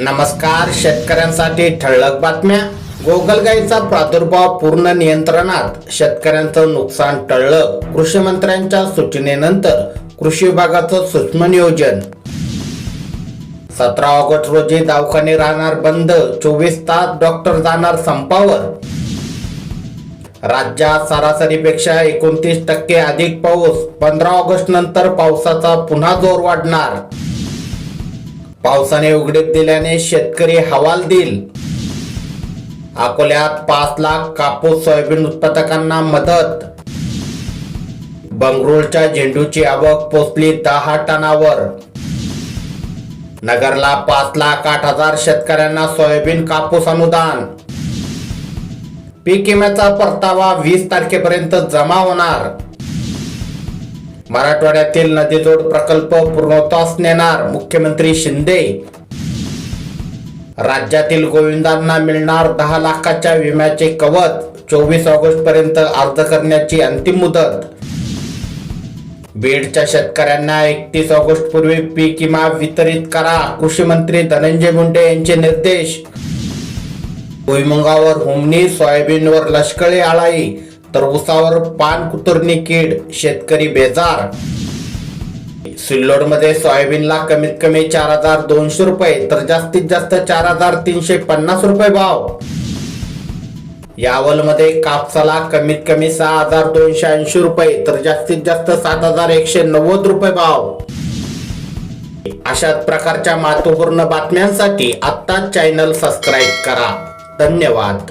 नमस्कार शेतकऱ्यांसाठी ठळक बातम्या. गोगलगाईचा प्रादुर्भाव पूर्ण नियंत्रणात शेतकऱ्यांचं नुकसान टळलं. कृषी मंत्र्यांच्या सूचनेनंतर कृषी विभागाचं सूक्ष्म नियोजन. सतरा ऑगस्ट रोजी दवाखाने राहणार बंद चोवीस तास डॉक्टर जाणार संपावर. राज्यात सरासरीपेक्षा एकोणतीस टक्के अधिक पाऊस पंधरा ऑगस्ट नंतर पावसाचा पुन्हा जोर वाढणार. पावसाने उघडीप दिल्याने शेतकरी हवालदिल अकोल्यात पाच लाख कापूस सोयाबीन उत्पादकांना मदत. बंगळूरच्या झेंडूची आवक पोचली दहा टनावर. नगरला पाच लाख आठ हजार शेतकऱ्यांना सोयाबीन कापूस अनुदान. पीक विम्याचा परतावा वीस तारखेपर्यंत जमा होणार. मराठवाड्यातील नदीजोड प्रकल्प पूर्णत्वास नेणार मुख्यमंत्री शिंदे. राज्यातील गोविंदांना मिळणार दहा लाखाच्या विम्याचे कवच चोवीस ऑगस्ट पर्यंत अर्ज करण्याची अंतिम मुदत. बीडच्या शेतकऱ्यांना एकतीस ऑगस्ट पूर्वी पीक विमा वितरित करा कृषी मंत्री धनंजय मुंडे यांचे निर्देश. भुईमुगावर हुमणी सोयाबीनवर लष्करी आळाई तर उसावर पान कुतरणी कीड शेतकरी बेजार. सिल्लोडमध्ये सोयाबीनला कमीत कमी चार हजार दोनशे रुपये तर जास्तीत जास्त चार हजार तीनशे पन्नास रुपये भाव. यावलमध्ये कापसाला कमीत कमी सहा हजार दोनशे ऐंशी रुपये तर जास्तीत जास्त सात हजार एकशे नव्वद रुपये भाव. अशाच प्रकारच्या महत्त्वपूर्ण बातम्यांसाठी आत्ताच चॅनल सबस्क्राईब करा. धन्यवाद.